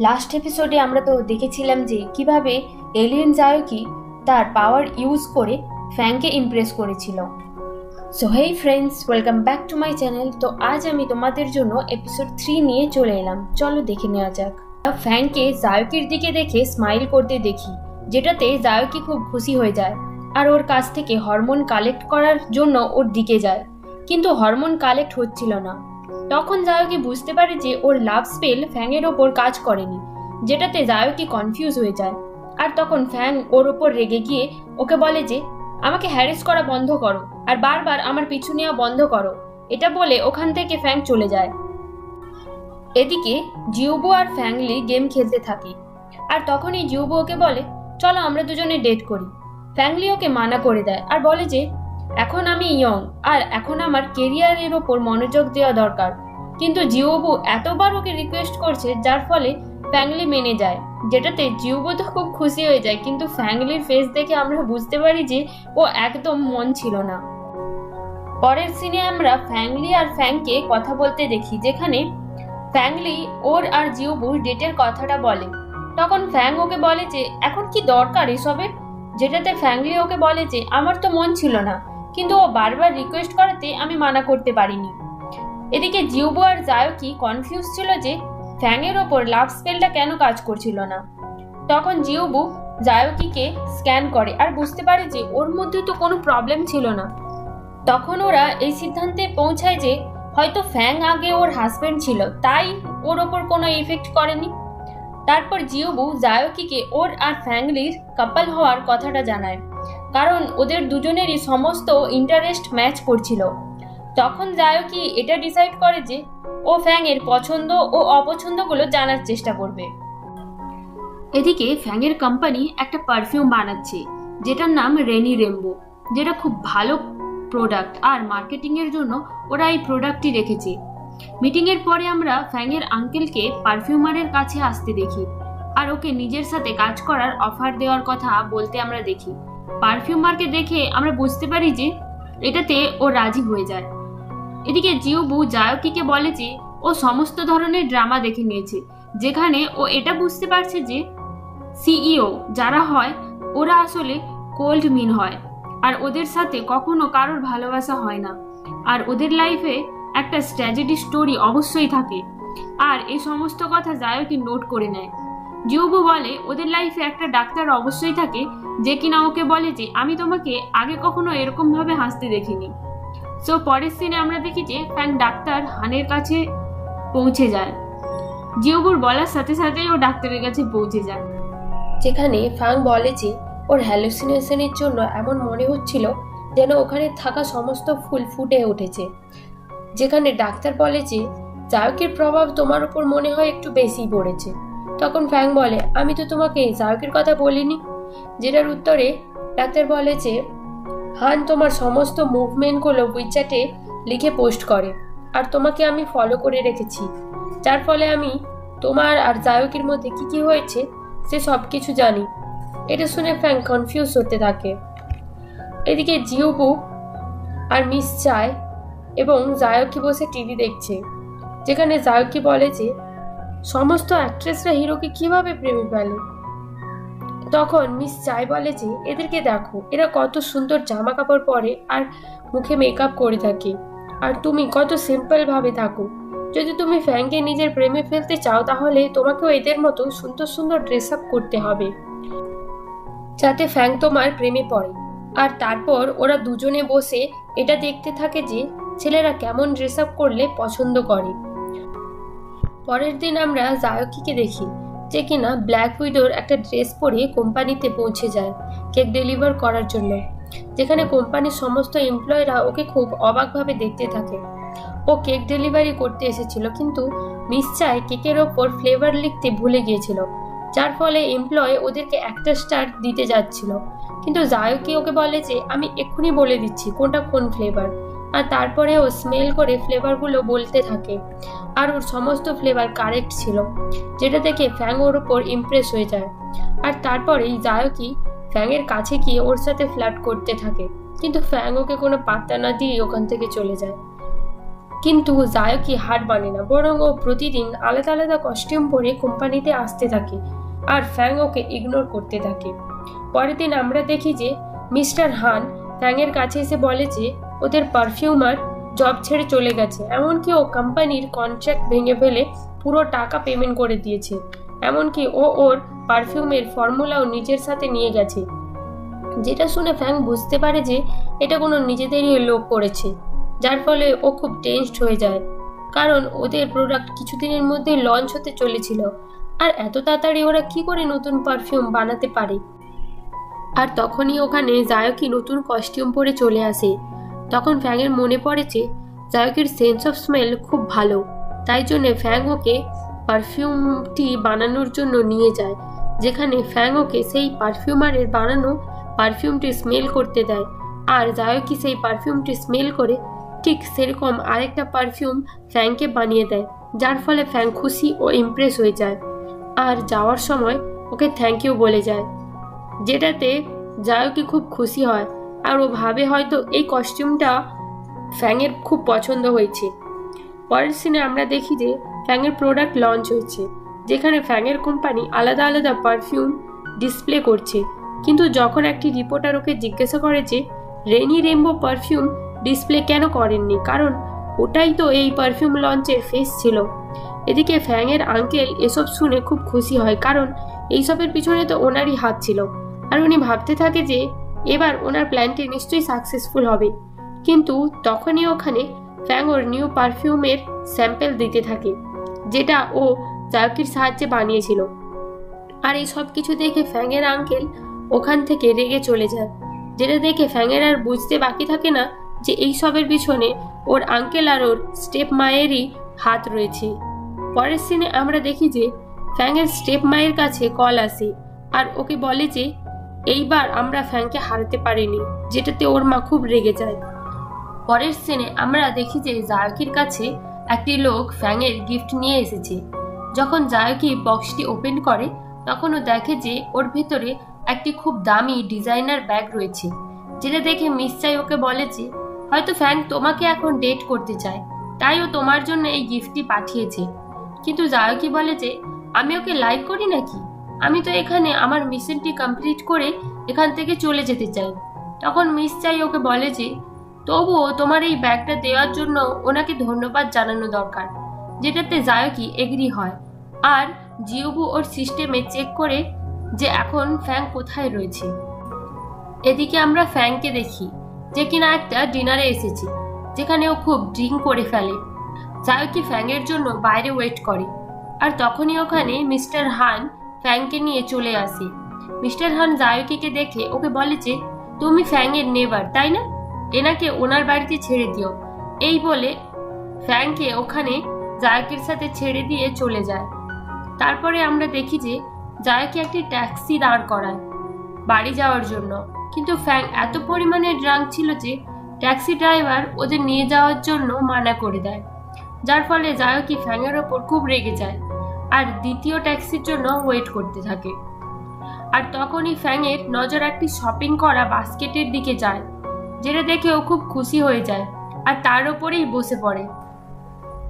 Last এপিসোডে আমরা তো দেখেছিলাম যে কীভাবে এলিয়েন জায়কি তার পাওয়ার ইউজ করে ফ্যাংকে ইমপ্রেস করেছিল। So hey friends welcome back to my channel তো আজ আমি তোমাদের জন্য এপিসোড থ্রি নিয়ে চলে এলাম। চলো দেখে নেওয়া যাক। ফ্যাংকে জায়কির দিকে দেখে স্মাইল করতে দেখি, যেটাতে জায়কি খুব খুশি হয়ে যায় আর ওর কাছ থেকে হরমোন কালেক্ট করার জন্য ওর দিকে যায়। কিন্তু হরমোন কালেক্ট হচ্ছিল না। তখন জায়কি বুঝতে পারে যে ওর লাভ স্পেল ফ্যাংয়ের ওপর কাজ করেনি, যেটাতে জায়কি কনফিউজ হয়ে যায়। আর তখন ফ্যাং ওর ওপর রেগে গিয়ে ওকে বলে যে, আমাকে হ্যারেস করা বন্ধ করো, আর বারবার আমার পিছু নেওয়া বন্ধ করো। এটা বলে ওখান থেকে ফ্যাং চলে যায়। এদিকে জিউবো আর ফ্যাংলি গেম খেলতে থাকে। আর তখনই জিউবো ওকে বলে, চলো আমরা দুজনে ডেট করি। ফ্যাংলি ওকে মানা করে দেয় আর বলে যে এখন আমি ইয়ং আর এখন আমার কেরিয়ারের ওপর মনোযোগ দেওয়া দরকার। কিন্তু জিওবু এতবার ওকে রিকোয়েস্ট করছে, যার ফলে ফ্যাংলি মেনে যায়, যেটাতে জিওবু তো খুব খুশি হয়ে যায়, কিন্তু ফ্যাংলির ফেস দেখে আমরা বুঝতে পারি যে ও একদম মন ছিল না। পরের সিনে আমরা ফ্যাংলি আর ফ্যাংকে কথা বলতে দেখি, যেখানে ফ্যাংলি ওর আর জিওবুর ডেটের কথাটা বলে। তখন ফ্যাং ওকে বলে যে, এখন কি দরকার এসবের? যেটাতে ফ্যাংলি ওকে বলে যে, আমার তো মন ছিল না। কিন্তু ও বারবার রিকোয়েস্ট করাতে আমি মানা করতে পারিনি। এদিকে জিউবু আর জায়কি কনফিউজ ছিল যে ফ্যাংয়ের ওপর লাভ স্পেলটা কেন কাজ করছিল না। তখন জিউবু জায়কিকে স্ক্যান করে আর বুঝতে পারে যে ওর মধ্যে তো কোনো প্রবলেম ছিল না। তখন ওরা এই সিদ্ধান্তে পৌঁছায় যে হয়তো ফ্যাং আগে ওর হাজব্যান্ড ছিল, তাই ওর ওপর কোনো ইফেক্ট করেনি। তারপর জিওবু জায়কিকে ওর আর ফ্যাংলির কাপল হওয়ার কথাটা জানায়। কারণ ওদের দুজনেরই সমস্ত ইন্টারেস্ট ম্যাচ করছিল। তখন জায়কি এটা ডিসাইড করে যে ও ফ্যাংয়ের পছন্দ ও অপছন্দগুলো জানার চেষ্টা করবে। এদিকে ফ্যাংয়ের কোম্পানি একটা পারফিউম বানাচ্ছে, যেটার নাম রেনি রেমবো যেটা খুব ভালো প্রোডাক্ট আর মার্কেটিংয়ের জন্য ওরা এই প্রোডাক্টটি রেখেছে। মিটিংয়ের পরে আমরা ফ্যাংয়ের আঙ্কেলকে পারফিউমারের কাছে আসতে দেখি, আর ওকে নিজের সাথে কাজ করার অফার দেওয়ার কথা বলতে আমরা দেখি। পারফিউমারকে দেখে আমরা বুঝতে পারি যে এটাতে ও রাজি হয়ে যায়। এদিকে জিউবু জায়কিকে বলে যে, ও সমস্ত ধরনের ড্রামা দেখে নিয়েছে, যেখানে ও এটা বুঝতে পারছে যে সিইও যারা হয়, ওরা আসলে কোল্ড মিন হয়, আর ওদের সাথে কখনো কারোর ভালোবাসা হয় না। আর ওদের লাইফে একটা স্ট্র্যাজেডি স্টোরি অবশ্যই থাকে। আর এই সমস্ত কথা জায়কি নোট করে নেয়। জিউবু বলে, ওদের লাইফে একটা ডাক্তার অবশ্যই থাকে, যে কিনা ওকে বলে যে, আমি তোমাকে আগে কখনো এরকম ভাবে হাসতে দেখিনি। সো পরের সিনে আমরা দেখি যে ফ্যাং ডাক্তার হানের কাছে পৌঁছে যায়। জিওবুর বলার সাথে সাথেই ও ডাক্তারের কাছে পৌঁছে যায়। যেখানে ফাং বলে যে, ওর হ্যালুসিনেশনের জন্য এমন মনে হচ্ছিল যেন ওখানে থাকা সমস্ত ফুল ফুটে উঠেছে। যেখানে ডাক্তার বলে যে জায়কের প্রভাব তোমার উপর মনে হয় একটু বেশি পড়েছে। তখন ফ্যাং বলে, আমি তো তোমাকে জায়কের কথা বলিনি। যেটার উত্তরে ডাক্তার বলে যে, হান তোমার সমস্ত মুভমেন্টগুলো উইচ্যাটে লিখে পোস্ট করে, আর তোমাকে আমি ফলো করে রেখেছি। যার ফলে আমি তোমার আর জায়কের মধ্যে কি কি হয়েছে, সে সব কিছু জানি। এটা শুনে ফ্যাং কনফিউজ হতে থাকে। এদিকে জিওবু আর মিস চায় এবং জায়কি বসে টিভি দেখছে, যেখানে জায়কি বলে যে সমস্ত অ্যাক্ট্রেসরা হিরোকে কীভাবে প্রেমে ফেলে? তখন মিস চাই বলে যে, এদেরকে দেখো, এরা কত সুন্দর জামা কাপড় পরে আর মুখে মেকআপ করে থাকে। আর তুমি কত সিম্পলভাবে থাকো। যদি তুমি ফ্যাংকে নিজের প্রেমে ফেলতে চাও, তাহলে তোমাকেও এদের মতো সুন্দর সুন্দর ড্রেস আপ করতে হবে। যাতে ফ্যাং তোমার প্রেমে পড়ে। আর তারপর ওরা দুজনে বসে এটা দেখতে থাকে যে, ছেলেরা কেমন ড্রেস আপ করলে পছন্দ করে। পরের দিন আমরা জায়কিকে দেখি, যে কিনা ব্ল্যাক উইডোর একটা ড্রেস পরে কোম্পানিতে পৌঁছে যায়, কেক ডেলিভার করার জন্য। যেখানে কোম্পানির সমস্ত এমপ্লয়িরা ওকে খুব অবাকভাবে দেখতে থাকে। ও কেক ডেলিভারি করতে এসেছিল, কিন্তু মিস চায় কেকের ওপর ফ্লেভার লিখতে ভুলে গিয়েছিল, যার ফলে এমপ্লয় ওদেরকে একটা স্টার দিতে যাচ্ছিল। কিন্তু জায়কি ওকে বলে যে, আমি এক্ষুনি বলে দিচ্ছি কোনটা কোন ফ্লেভার আর তারপরে ও স্মেল করে ফ্লেভারগুলো বলতে থাকে। আর ওর সমস্ত ফ্লেভার কারেক্ট ছিল, যেটা দেখে ফ্যাং ওর ওপর ইমপ্রেস হয়ে যায়। আর তারপরেই জায়কি ফ্যাংয়ের কাছে গিয়ে ওর সাথে ফ্ল্যাট করতে থাকে। কিন্তু ফ্যাং ওকে কোনো পাত্তা না দিয়ে ওখান থেকে চলে যায়। কিন্তু জায়কি হার মানে না, বরং ও প্রতিদিন আলাদা আলাদা কস্টিউম পরে কোম্পানিতে আসতে থাকে আর ফ্যাং ওকে ইগনোর করতে থাকে। পরের দিন আমরা দেখি যে মিস্টার হান ফ্যাংয়ের কাছে এসে বলে যে ওদের পারফিউমার জব ছেড়ে চলে গেছে। এমনকি ও কোম্পানির কন্ট্রাক্ট ভেঙে ফেলে পুরো টাকা পেমেন্ট করে দিয়েছে। এমনকি ও ওর পারফিউমের ফর্মুলাও নিজের সাথে নিয়ে গেছে। যেটা শুনে ফ্যাং বুঝতে পারে যে এটা কোনো নিজেদেরই লোক করেছে, যার ফলে ও খুব টেনসড হয়ে যায়। কারণ ওদের প্রোডাক্ট কিছুদিনের মধ্যে লঞ্চ হতে চলেছিল। আর এত তাড়াতাড়ি ওরা কি করে নতুন পারফিউম বানাতে পারে? আর তখনই ওখানে জায়কি নতুন কস্টিউম পরে চলে আসে। তখন ফ্যাংয়ের মনে পড়েছে জায়কের সেন্স অফ স্মেল খুব ভালো। তাই জন্যে ফ্যাং ওকে পারফিউমটি বানানোর জন্য নিয়ে যায়, যেখানে ফ্যাং ওকে সেই পারফিউমারের বানানো পারফিউমটি স্মেল করতে দেয়। আর জায়কি সেই পারফিউমটি স্মেল করে ঠিক সেরকম আরেকটা পারফিউম ফ্যাংকে বানিয়ে দেয়, যার ফলে ফ্যাং খুশি ও ইমপ্রেস হয়ে যায়। আর যাওয়ার সময় ওকে থ্যাংক ইউ বলে যায়, যেটাতে জায়কি খুব খুশি হয়। আর ও ভাবে হয়তো এই কস্টিউমটা ফ্যাংয়ের খুব পছন্দ হয়েছে। পরের সিনে আমরা দেখি যে ফ্যাংয়ের প্রোডাক্ট লঞ্চ হয়েছে, যেখানে ফ্যাংয়ের কোম্পানি আলাদা আলাদা পারফিউম ডিসপ্লে করছে। কিন্তু যখন একটি রিপোর্টার ওকে জিজ্ঞাসা করে যে রেনি রেমবো পারফিউম ডিসপ্লে কেন করেননি? কারণ ওটাই তো এই পারফিউম লঞ্চের ফেস ছিল। এদিকে ফ্যাংয়ের আঙ্কেল এসব শুনে খুব খুশি হয়, কারণ এইসবের পিছনে তো ওনারই হাত ছিল। আর উনি ভাবতে থাকে যে এবার ওনার প্ল্যানটি নিশ্চয়ই সাকসেসফুল হবে। কিন্তু তখনই ওখানে ফ্যাং ওর নিউ পারফিউমের স্যাম্পেল দিতে থাকে, যেটা ও জায়কির সাহায্যে বানিয়েছিল। আর এই সব কিছু দেখে ফ্যাংয়ের আঙ্কেল ওখান থেকে রেগে চলে যায়। যেটা দেখে ফ্যাংয়ের আর বুঝতে বাকি থাকে না যে এই সবের পিছনে ওর আঙ্কেল আর ওর স্টেপ মায়েরই হাত রয়েছে। পরের সিনে আমরা দেখি যে ফ্যাংয়ের স্টেপ মায়ের কাছে কল আসে, আর ওকে বলে যে এইবার আমরা ফ্যাংকে হারাতে পারিনি, যেটাতে ওর মা খুব রেগে যায়। পরের সিনে আমরা দেখি যে জায়কির কাছে একটি লোক ফ্যাংয়ের গিফট নিয়ে এসেছে। যখন জায়কি বক্সটি ওপেন করে তখন ও দেখে যে ওর ভেতরে একটি খুব দামি ডিজাইনার ব্যাগ রয়েছে, যেটা দেখে মিস চাই ওকে বলে যে, হয়তো ফ্যাং তোমাকে এখন ডেট করতে চায়, তাই ও তোমার জন্য এই গিফটটি পাঠিয়েছে। কিন্তু জায়কি বলে যে, আমি ওকে লাইক করি নাকি? আমি তো এখানে আমার মিশনটি কমপ্লিট করে এখান থেকে চলে যেতে চাই। তখন মিস চাই ওকে বলে যে, তবুও তোমার এই ব্যাগটা দেওয়ার জন্য ওনাকে ধন্যবাদ জানানো দরকার, যেটাতে জায়কি এগ্রি হয়। আর জিওবু ওর সিস্টেমে চেক করে যে এখন ফ্যাং কোথায় রয়েছে। এদিকে আমরা ফ্যাংকে দেখি যে কিনা একটা ডিনারে এসেছে, যেখানে ও খুব ড্রিঙ্ক করে ফেলে। জায়কি ফ্যাংয়ের জন্য বাইরে ওয়েট করে। আর তখনই ওখানে মিস্টার হান ফ্যাংকে নিয়ে চলে আসে। মিস্টার হান জায়কিকে দেখে ওকে বলে যে, তুমি ফ্যাংয়ের নেবার, তাই না? এনাকে ওনার বাড়িতে ছেড়ে দিও। এই বলে ফ্যাংকে ওখানে জায়কের সাথে ছেড়ে দিয়ে চলে যায়। তারপরে আমরা দেখি যে, জায়কে একটি ট্যাক্সি দাঁড় করায় বাড়ি যাওয়ার জন্য। কিন্তু ফ্যাং এত পরিমাণে ড্রাঙ্ক ছিল যে, ট্যাক্সি ড্রাইভার ওদের নিয়ে যাওয়ার জন্য মানা করে দেয়। যার ফলে জায়কি ফ্যাংয়ের ওপর খুব রেগে যায়। আর দ্বিতীয় ট্যাক্সির জন্য ওয়েট করতে থাকে। আর তখনই ফ্যাংয়ের নজর একটি শপিং করা বাস্কেটের দিকে যায়, যেটা দেখে ও খুব খুশি হয়ে যায় আর তার ওপরেই বসে পড়ে।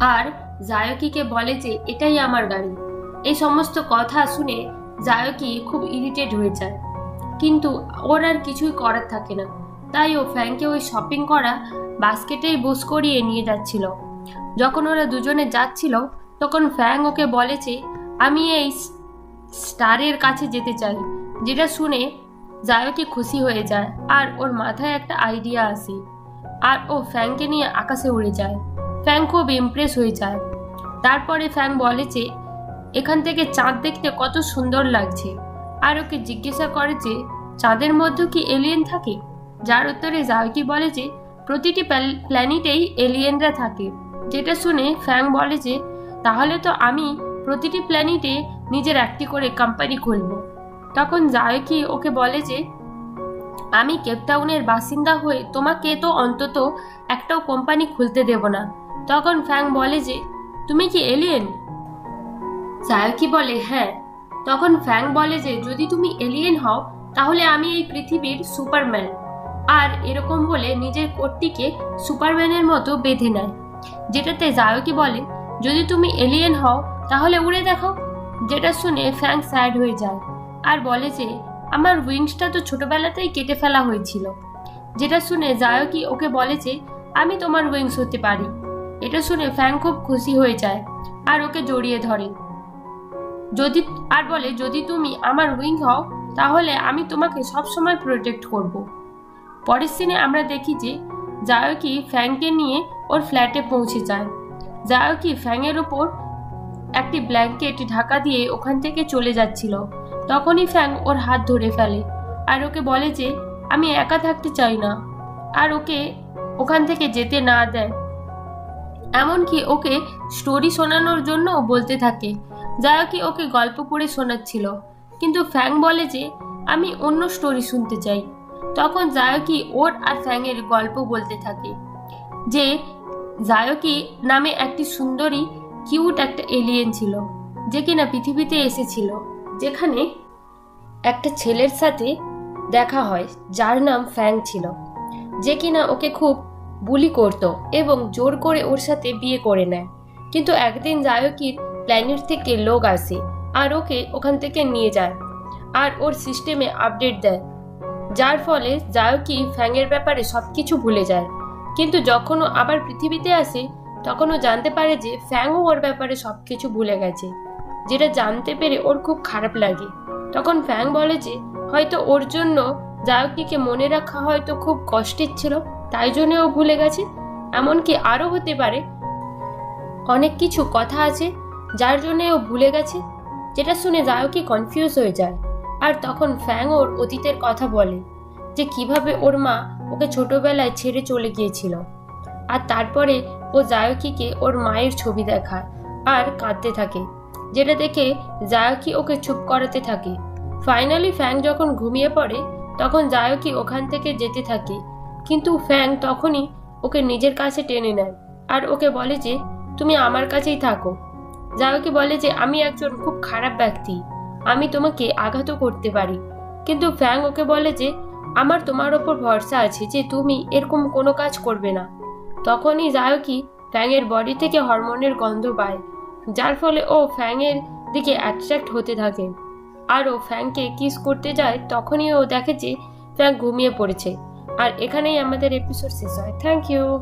আর জায়কিকে বলে যে, এটাই আমার গাড়ি। এই সমস্ত কথা শুনে জায়কি খুব ইরিটেট হয়ে যায়। কিন্তু ওর আর কিছুই করার থাকে না। তাই ও ফ্যাংকে ওই শপিং করা বাস্কেটেই বস করিয়ে নিয়ে যাচ্ছিল। যখন ওরা দুজনে যাচ্ছিল তখন ফ্যাং ওকে বলেছে আমি এই স্টারের কাছে যেতে চাই, যেটা শুনে জায়কি খুশি হয়ে যায় আর ওর মাথায় একটা আইডিয়া আসে আর ও ফ্যাংকে নিয়ে আকাশে উড়ে যায়। ফ্যাং খুব ইমপ্রেস হয়ে যায়। তারপরে ফ্যাং বলে যে, এখান থেকে চাঁদ দেখতে কত সুন্দর লাগছে। আর ওকে জিজ্ঞাসা করে যে, চাঁদের মধ্যে কি এলিয়েন থাকে? যার উত্তরে জায়কি বলে যে, প্রতিটি প্ল্যানেটেই এলিয়েনরা থাকে। যেটা শুনে ফ্যাং বলে যে তাহলে তো আমি প্রতিটি প্ল্যানেটে নিজের একটি করে কোম্পানি খুলব। তখন জায়কি ওকে বলে যে, আমি কেপটাউনের বাসিন্দা হয়ে তোমাকে তো অন্তত একটাও কোম্পানি খুলতে দেব না। তখন ফ্যাং বলে যে, তুমি কি এলিয়েন জায়কি বলে হ্যাঁ। তখন ফ্যাং বলে যে, যদি তুমি এলিয়েন হও, তাহলে আমি এই পৃথিবীর সুপারম্যান আর এরকম বলে নিজের কোটটিকে সুপারম্যানের মতো বেঁধে নেয়। যেটাতে জায়কি বলে যদি তুমি এলিয়েন হও, তাহলে উড়ে দেখো। যেটা শুনে ফ্যাং স্যাড হয়ে যায়। আর বলে যে, আমার উইংসটা তো ছোটবেলাতেই কেটে ফেলা হয়েছিল। যেটা শুনে জায়কি ওকে বলে যে, আমি তোমার উইংস হতে পারি। এটা শুনে ফ্যাং খুব খুশি হয়ে যায় আর ওকে জড়িয়ে ধরে। যদি, আর বলে, যদি তুমি আমার উইং হও, তাহলে আমি তোমাকে সব সময় প্রোটেক্ট করব। পরের সিনে আমরা দেখি যে জায়কি ফ্যাংকে নিয়ে ওর ফ্ল্যাটে পৌঁছে যায়। জায়কি ফ্যাংয়ের ওপর একটি ব্ল্যাঙ্কেট ঢাকা দিয়ে ওখান থেকে চলে যাচ্ছিল। তখনই ফ্যাং ওর হাত ধরে ফেলে আর ওকে বলে যে, আমি একা থাকতে চাই না। আর ওকে ওখান থেকে যেতে না দেয়। এমনকি ওকে স্টোরি শোনানোর জন্যও বলতে থাকে। জায়কি ওকে গল্প পড়ে শোনাচ্ছিল। কিন্তু ফ্যাং বলে যে, আমি অন্য স্টোরি শুনতে চাই। তখন জায়কি ওর আর ফ্যাংয়ের গল্প বলতে থাকে যে জায়কি নামে একটি সুন্দরী, কিউট একটা এলিয়েন ছিল, যে কিনা পৃথিবীতে এসেছিল, যেখানে একটা ছেলের সাথে দেখা হয়, যার নাম ফ্যাং ছিল, যে কিনা ওকে খুব বুলি করত এবং জোর করে ওর সাথে বিয়ে করে নেয়। কিন্তু একদিন জায়কির প্ল্যানেট থেকে লোক আসে আর ওকে ওখান থেকে নিয়ে যায় আর ওর সিস্টেমে আপডেট দেয়, যার ফলে জায়কি ফ্যাংয়ের ব্যাপারে সব কিছু ভুলে যায়। কিন্তু যখন ও আবার পৃথিবীতে আসে তখন ও জানতে পারে যে ফ্যাংও ওর ব্যাপারে সব কিছু ভুলে গেছে। যেটা জানতে পেরে ওর খুব খারাপ লাগে। তখন ফ্যাং বলে যে, হয়তো ওর জন্য জায়কিকে মনে রাখা হয়তো খুব কষ্টের ছিল, তাই জন্য ও ভুলে গেছে। এমনকি আরও হতে পারে, অনেক কিছু কথা আছে যার জন্য ও ভুলে গেছে, যেটা শুনে জায়কি কনফিউজ হয়ে যায়। আর তখন ফ্যাং ওর অতীতের কথা বলে যে, কীভাবে ওর মা ওকে ছোটবেলায় ছেড়ে চলে গিয়েছিল। আর তারপরে ও জায়কিকে ওর মায়ের ছবি দেখায় আর কাঁদতে থাকে, যেটা দেখে জায়কি ওকে চুপ করাতে থাকে। ফাইনালি ফ্যাং যখন ঘুমিয়ে পড়ে, তখন জায়কি ওখান থেকে যেতে থাকে। কিন্তু ফ্যাং তখনই ওকে নিজের কাছে টেনে নেয় আর ওকে বলে যে, তুমি আমার কাছেই থাকো। জায়কি বলে যে, আমি একজন খুব খারাপ ব্যক্তি। আমি তোমাকে আঘাতও করতে পারি। কিন্তু ফ্যাং ওকে বলে যে আমার তোমার ওপর ভরসা আছে যে তুমি এরকম কোনো কাজ করবে না। তখনই জায়কি ফ্যাংয়ের বডি থেকে হরমোনের গন্ধ পায়, যার ফলে ও ফ্যাংয়ের দিকে অ্যাট্রাক্ট হতে থাকে। আর ও ফ্যাংকে কিস করতে যায়, তখনই ও দেখে যে ফ্যাং ঘুমিয়ে পড়েছে। আর এখানেই আমাদের এপিসোড শেষ হয়। Thank you